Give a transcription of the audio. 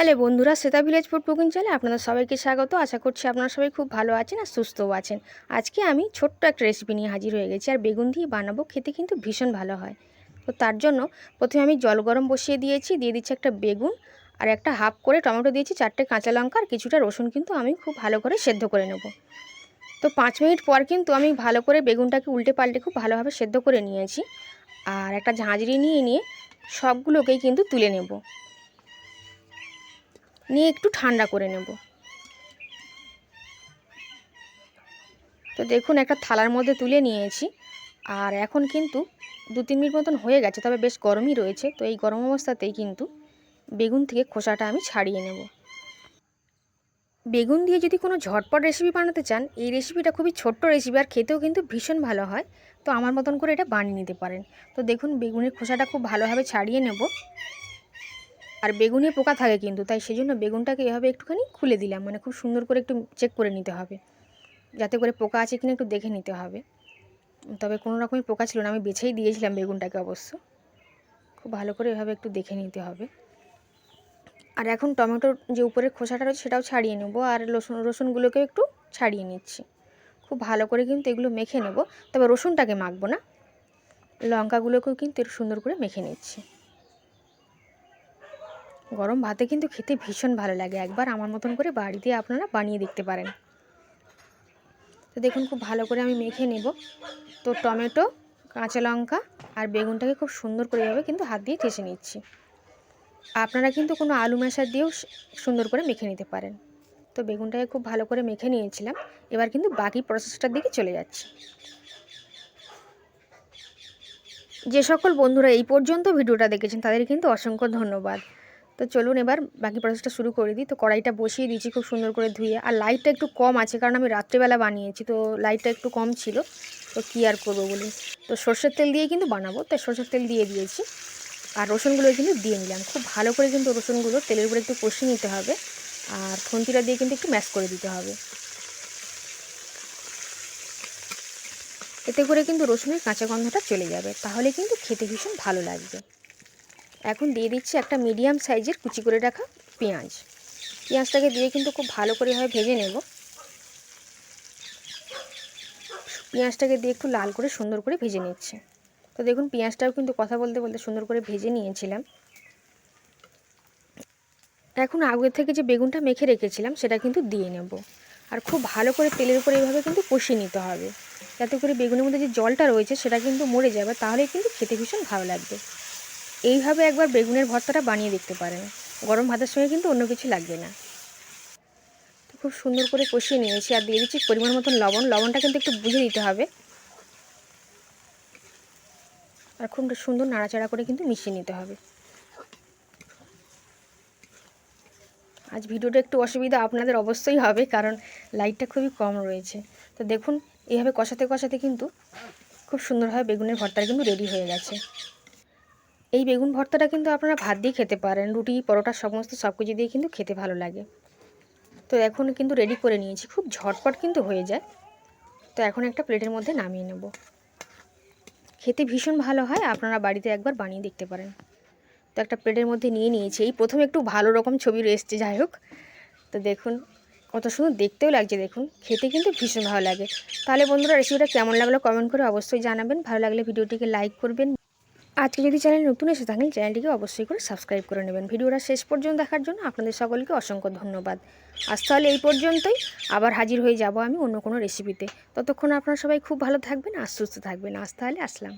Hello বন্ধুরা, Shweta village food cooking চ্যানেলে আপনাদের সবাইকে স্বাগত। আশা করছি আপনারা সবাই খুব ভালো আছেন আর সুস্থও আছেন। আজকে আমি ছোট্ট একটা রেসিপি নিয়ে হাজির হয়ে গেছি আর বেগুন দিয়ে বানাবো, খেতে কিন্তু ভীষণ ভালো হয়। তো তার জন্য প্রথমে আমি জল গরম বসিয়ে দিয়েছি, দিয়ে দিচ্ছি একটা বেগুন আর একটা হাফ করে টমেটো দিয়েছি, চারটে কাঁচা লঙ্কা আর কিছুটা রসুন কিন্তু আমি খুব ভালো করে সেদ্ধ করে নেব। তো পাঁচ মিনিট পর কিন্তু আমি ভালো করে বেগুনটাকে উল্টে পাল্টে খুব ভালোভাবে সেদ্ধ করে নিয়েছি। আর একটা ঝাঁঝরি নিয়ে নিয়ে সবগুলোকেই কিন্তু তুলে নেব। নিয়ে একটু ঠান্ডা করে নেব। তো দেখুন, একটা থালার মধ্যে তুলে নিয়েছি। আর এখন কিন্তু দু তিন মিনিট মতন হয়ে গেছে, তবে বেশ গরমই রয়েছে। তো এই গরম অবস্থাতেই কিন্তু বেগুন থেকে খোসাটা আমি ছাড়িয়ে নেব। বেগুন দিয়ে যদি কোনো ঝটপট রেসিপি বানাতে চান, এই রেসিপিটা খুবই ছোট্ট রেসিপি আর খেতেও কিন্তু ভীষণ ভালো হয়। তো আমার মতন করে এটা বানিয়ে নিতে পারেন। তো দেখুন, বেগুনের খোসাটা খুব ভালোভাবে ছাড়িয়ে নেব। আর বেগুনে পোকা থাকে কিন্তু, তাই সেই জন্য বেগুনটাকে এভাবে একটুখানি খুলে দিলাম। মানে খুব সুন্দর করে একটু চেক করে নিতে হবে। যাতে করে পোকা আছে কিনা একটু দেখে নিতে হবে। তবে কোনো রকমের পোকা ছিল না। আমি বেছেই দিয়েছিলাম বেগুনটাকে অবশ্য। খুব ভালো করে এভাবে একটু দেখে নিতে হবে। আর এখন টমেটোর যে উপরের খোসাটা রয়েছে, সেটাও ছাড়িয়ে নেব। আর রসুন, রসুনগুলোকেও একটু ছাড়িয়ে নিচ্ছি। খুব ভালো করে কিন্তু এগুলো মেখে নেব। তবে রসুনটাকে মাখবো না। লঙ্কাগুলোকেও কিন্তু সুন্দর করে মেখে নিচ্ছি। গরম ভাতে কিন্তু খেতে ভীষণ ভালো লাগে। একবার আমার মতন করে বাড়িতে আপনারা বানিয়ে দেখতে পারেন। তো দেখুন, খুব ভালো করে আমি মেখে নেব। তো টমেটো, কাঁচা লঙ্কা আর বেগুনটাকে খুব সুন্দর করে এভাবে কিন্তু হাত দিয়ে ঠেসে নিচ্ছি। আপনারা কিন্তু কোনো আলু মেশার দিয়েও সুন্দর করে মেখে নিতে পারেন। তো বেগুনটাকে খুব ভালো করে মেখে নিয়েছিলাম। এবার কিন্তু বাকি প্রসেসটার দিকে চলে যাচ্ছি। যে সকল বন্ধুরা এই পর্যন্ত ভিডিওটা দেখেছেন, তাদের কিন্তু অসংখ্য ধন্যবাদ। তো চলুন এবার বাকি প্রসেসটা শুরু করে দিই। তো কড়াইটা বসিয়ে দিয়েছি খুব সুন্দর করে ধুয়ে। আর লাইটটা একটু কম আছে, কারণ আমি রাত্রেবেলা বানিয়েছি, তো লাইটটা একটু কম ছিল। তো কী আর করব বলি তো সর্ষের তেল দিয়ে কিন্তু বানাবো, তাই সর্ষের তেল দিয়ে দিয়েছি। আর রসুনগুলো কিন্তু দিয়ে নিলাম। খুব ভালো করে কিন্তু রসুনগুলো তেলের উপরে একটু কষিয়ে নিতে হবে। আর খুন্তিটা দিয়ে কিন্তু একটু ম্যাশ করে দিতে হবে। এতে করে কিন্তু রসুনের কাঁচা গন্ধটা চলে যাবে। তাহলে কিন্তু খেতে ভীষণ ভালো লাগবে। এখন দিয়ে দিচ্ছি একটা মিডিয়াম সাইজের কুচি করে রাখা পেঁয়াজ। পেঁয়াজটাকে দিয়ে কিন্তু খুব ভালো করে হয় ভেজে নেব। পেঁয়াজটাকে দিয়ে একটু লাল করে সুন্দর করে ভেজে নিচ্ছে। তো দেখুন, পেঁয়াজটাও কিন্তু কথা বলতে বলতে সুন্দর করে ভেজে নিয়েছিলাম। এখন আগে থেকে যে বেগুনটা মেখে রেখেছিলাম, সেটা কিন্তু দিয়ে নেব। আর খুব ভালো করে তেলের উপরে এইভাবে কিন্তু কষিয়ে নিতে হবে। যাতে করে বেগুনের মধ্যে যে জলটা রয়েছে, সেটা কিন্তু মরে যাবে, তাহলে কিন্তু খেতে ভীষণ ভালো লাগবে। এইভাবে একবার বেগুনের ভর্তাটা বানিয়ে দেখতে পারেন। গরম ভাতের সঙ্গে কিন্তু অন্য কিছু লাগবে না। তো খুব সুন্দর করে কষিয়ে নিয়েছি আর দিয়ে দিচ্ছি পরিমাণ মতন লবণ। লবণটা কিন্তু একটু বুঝে দিতে হবে। আর খুব সুন্দর নাড়াচাড়া করে কিন্তু মিশিয়ে নিতে হবে। আজ ভিডিওটা একটু অসুবিধা আপনাদের অবশ্যই হবে, কারণ লাইটটা খুবই কম রয়েছে। তো দেখুন, এইভাবে কষাতে কষাতে কিন্তু খুব সুন্দরভাবে বেগুনের ভর্তাটা কিন্তু রেডি হয়ে গেছে। এই বেগুন ভর্তাটা কিন্তু আপনারা ভাত দিয়ে খেতে পারেন, রুটি, পরোটা সমস্ত সব কিছু দিয়ে কিন্তু খেতে ভালো লাগে। তো এখন কিন্তু রেডি করে নিয়েছি, খুব ঝটপট কিন্তু হয়ে যায়। তো এখন একটা প্লেটের মধ্যে নামিয়ে নেব। খেতে ভীষণ ভালো হয়, আপনারা বাড়িতে একবার বানিয়ে দেখতে পারেন। তো একটা প্লেটের মধ্যে নিয়ে নিয়েছি, এই প্রথমে একটু ভালো রকম ছবি এসছে, যাই হোক। তো দেখুন, কত সুন্দর দেখতেও লাগছে, দেখুন, খেতে কিন্তু ভীষণ ভালো লাগে। তাহলে বন্ধুরা রেসিপিটা কেমন লাগল কমেন্ট করে অবশ্যই জানাবেন। ভালো লাগলে ভিডিওটিকে লাইক করবেন। আজকে যদি চ্যানেল নতুন এসে থাকেন, চ্যানেলটিকে অবশ্যই করে সাবস্ক্রাইব করে নেবেন। ভিডিওটা শেষ পর্যন্ত দেখার জন্য আপনাদের সকলকে অসংখ্য ধন্যবাদ। আজ তাহলে এই পর্যন্তই। আবার হাজির হয়ে যাব আমি অন্য কোনো রেসিপিতে ততক্ষণ আপনারা সবাই খুব ভালো থাকবেন, আর সুস্থ থাকবেন। আজ তাহলে আসলাম।